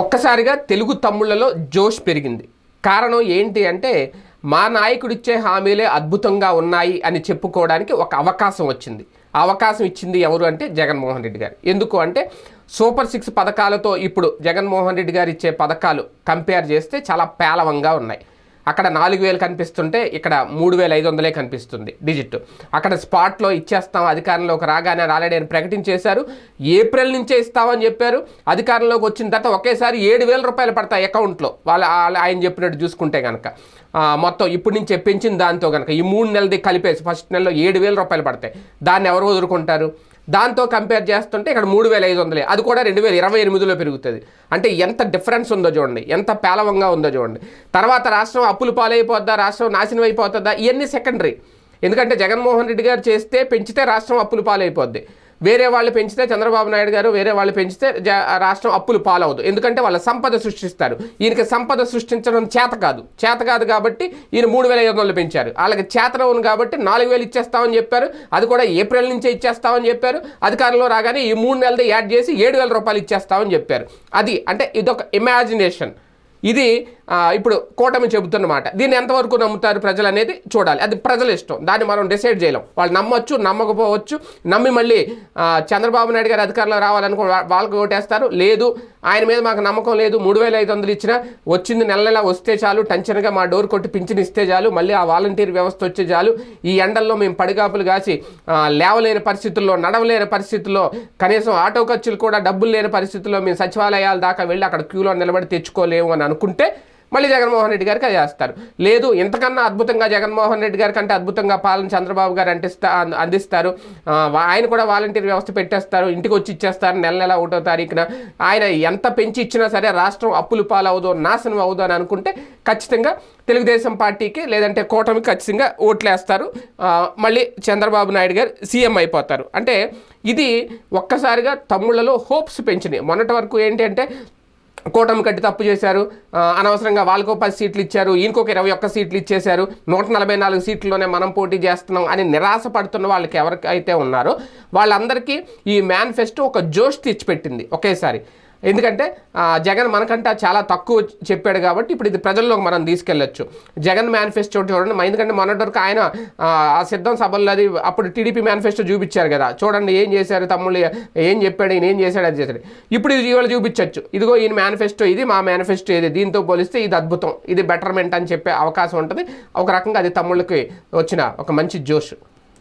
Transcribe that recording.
ఒక్కసారిగా తెలుగు తమ్ముళ్ళలో జోష్ పెరిగింది. కారణం ఏంటి అంటే మా నాయకుడిచ్చే హామీలే అద్భుతంగా ఉన్నాయి అని చెప్పుకోవడానికి ఒక అవకాశం వచ్చింది. ఆ అవకాశం ఇచ్చింది ఎవరు అంటే జగన్మోహన్ రెడ్డి గారు. ఎందుకు అంటే సూపర్ సిక్స్ పథకాలతో ఇప్పుడు జగన్మోహన్ రెడ్డి గారు ఇచ్చే పథకాలు కంపేర్ చేస్తే చాలా పేలవంగా ఉన్నాయి. అక్కడ నాలుగు వేలు కనిపిస్తుంటే ఇక్కడ మూడు వేల ఐదు వందలే కనిపిస్తుంది డిజిట్. అక్కడ స్పాట్లో ఇచ్చేస్తాం అధికారంలోకి రాగానే ఆల్రెడీ ఆయన ప్రకటించేశారు. ఏప్రిల్ నుంచే ఇస్తామని చెప్పారు. అధికారంలోకి వచ్చిన తర్వాత ఒకేసారి ఏడు వేల రూపాయలు పడతాయి అకౌంట్లో. వాళ్ళ వాళ్ళ- ఆయన చెప్పినట్టు చూసుకుంటే కనుక మొత్తం ఇప్పటి నుంచే పెంచిన దాంతో కనుక ఈ మూడు నెలది కలిపేసి ఫస్ట్ నెలలో ఏడు వేల రూపాయలు పడతాయి. దాన్ని ఎవరు వదులుకుంటారు? దాంతో కంపేర్ చేస్తుంటే ఇక్కడ మూడు వేల ఐదు వందలే. అది కూడా రెండు వేల ఇరవై ఎనిమిదిలో పెరుగుతుంది. అంటే ఎంత డిఫరెన్స్ ఉందో చూడండి. ఎంత పేలవంగా ఉందో చూడండి. తర్వాత రాష్ట్రం అప్పులు పాలైపోద్దా? రాష్ట్రం నాశనం అయిపోతుందా? ఇవన్నీ సెకండరీ ఎందుకంటే జగన్మోహన్ రెడ్డి గారు చేస్తే పెంచితే రాష్ట్రం అప్పులు పాలైపోద్ది. వేరే వాళ్ళు పెంచితే చంద్రబాబు నాయుడు గారు వేరే వాళ్ళు పెంచితే రాష్ట్రం అప్పులు పాలవదు. ఎందుకంటే వాళ్ళ సంపద సృష్టిస్తారు. ఈయనకి సంపద సృష్టించడం చేత కాదు. చేత కాదు కాబట్టి ఈయన మూడు వేల ఐదు వందలు పెంచారు. వాళ్ళకి చేతనవును కాబట్టి నాలుగు వేలు ఇచ్చేస్తామని చెప్పారు. అది కూడా ఏప్రిల్ నుంచే ఇచ్చేస్తామని చెప్పారు. అధికారంలో రాగానే ఈ మూడు నెలది యాడ్ చేసి ఏడు వేల రూపాయలు ఇచ్చేస్తామని చెప్పారు. అది అంటే ఇదొక ఇమాజినేషన్. ఇది ఇప్పుడు కూటమి చెబుతున్నమాట. దీన్ని ఎంతవరకు నమ్ముతారు ప్రజలు అనేది చూడాలి. అది ప్రజల ఇష్టం. దాన్ని మనం డిసైడ్ చేయలేం. వాళ్ళు నమ్మొచ్చు నమ్మకపోవచ్చు నమ్మి మళ్ళీ చంద్రబాబు నాయుడు గారు అధికారంలో రావాలనుకో వాళ్ళకి ఓటేస్తారు. లేదు ఆయన మీద మాకు నమ్మకం లేదు. మూడు వేల ఐదు వందలు ఇచ్చినా వచ్చింది నెల నెల వస్తే చాలు టెన్షన్గా మా డోర్ కొట్టి పింఛన్ ఇస్తే చాలు మళ్ళీ ఆ వాలంటీర్ వ్యవస్థ వచ్చే చాలు. ఈ ఎండల్లో మేము పడిగాపులు కాసి లేవలేని పరిస్థితుల్లో నడవలేని పరిస్థితుల్లో కనీసం ఆటో ఖర్చులు కూడా డబ్బులు లేని పరిస్థితుల్లో మేము సచివాలయాల దాకా వెళ్ళి అక్కడ క్యూలో నిలబడి తెచ్చుకోలేము అని అనుకుంటే మళ్ళీ జగన్మోహన్ రెడ్డి గారికి అది చేస్తారు లేదు ఇంతకన్నా అద్భుతంగా జగన్మోహన్ రెడ్డి గారి కంటే అద్భుతంగా పాలన చంద్రబాబు గారు అంటిస్తా అందిస్తారు. ఆయన కూడా వాలంటీర్ వ్యవస్థ పెట్టేస్తారు ఇంటికి వచ్చి ఇచ్చేస్తారు నెల నెల ఒకటో తారీఖున. ఆయన ఎంత పెంచి ఇచ్చినా సరే రాష్ట్రం అప్పులు పాలవుదో నాశనం అవుదో అని అనుకుంటే ఖచ్చితంగా తెలుగుదేశం పార్టీకి లేదంటే కూటమికి ఖచ్చితంగా ఓట్లేస్తారు. మళ్ళీ చంద్రబాబు నాయుడు గారు సీఎం అయిపోతారు. అంటే ఇది ఒక్కసారిగా తమ్ముళ్ళలో హోప్స్ పెంచినాయి. మొన్నటి వరకు ఏంటి అంటే కూటమి కట్టి తప్పు చేశారు. అనవసరంగా వాళ్ళకో పది సీట్లు ఇచ్చారు. ఈయనకొక ఇరవై ఒక్క సీట్లు ఇచ్చేశారు. నూట నలభై నాలుగు సీట్లలోనే మనం పోటీ చేస్తున్నాం అని నిరాశ పడుతున్న వాళ్ళకి ఎవరికైతే ఉన్నారో వాళ్ళందరికీ ఈ మేనిఫెస్టో ఒక జోష్ తెచ్చిపెట్టింది ఒకేసారి. ఎందుకంటే జగన్ మనకంటే చాలా తక్కువ చెప్పాడు కాబట్టి ఇప్పుడు ఇది ప్రజల్లోకి మనం తీసుకెళ్ళొచ్చు. జగన్ మేనిఫెస్టో చూడండి ఎందుకంటే మొన్నటి వరకు ఆయన ఆ, ఆ సిద్ధం సభల్లో అది అప్పుడు టీడీపీ మేనిఫెస్టో చూపించారు కదా. చూడండి ఏం చేశారు తమ్ముళ్ళు ఏం చెప్పాడు ఈయన ఏం చేశాడు అది చేశాడు. ఇప్పుడు ఇది ఇవాళ చూపించవచ్చు ఇదిగో ఈయన మేనిఫెస్టో ఇది మా మేనిఫెస్టో ఇది దీంతో పోలిస్తే ఇది అద్భుతం. ఇది బెటర్మెంట్ అని చెప్పే అవకాశం ఉంటుంది. ఒక రకంగా అది తమ్ముళ్ళకి వచ్చిన ఒక మంచి జోష్.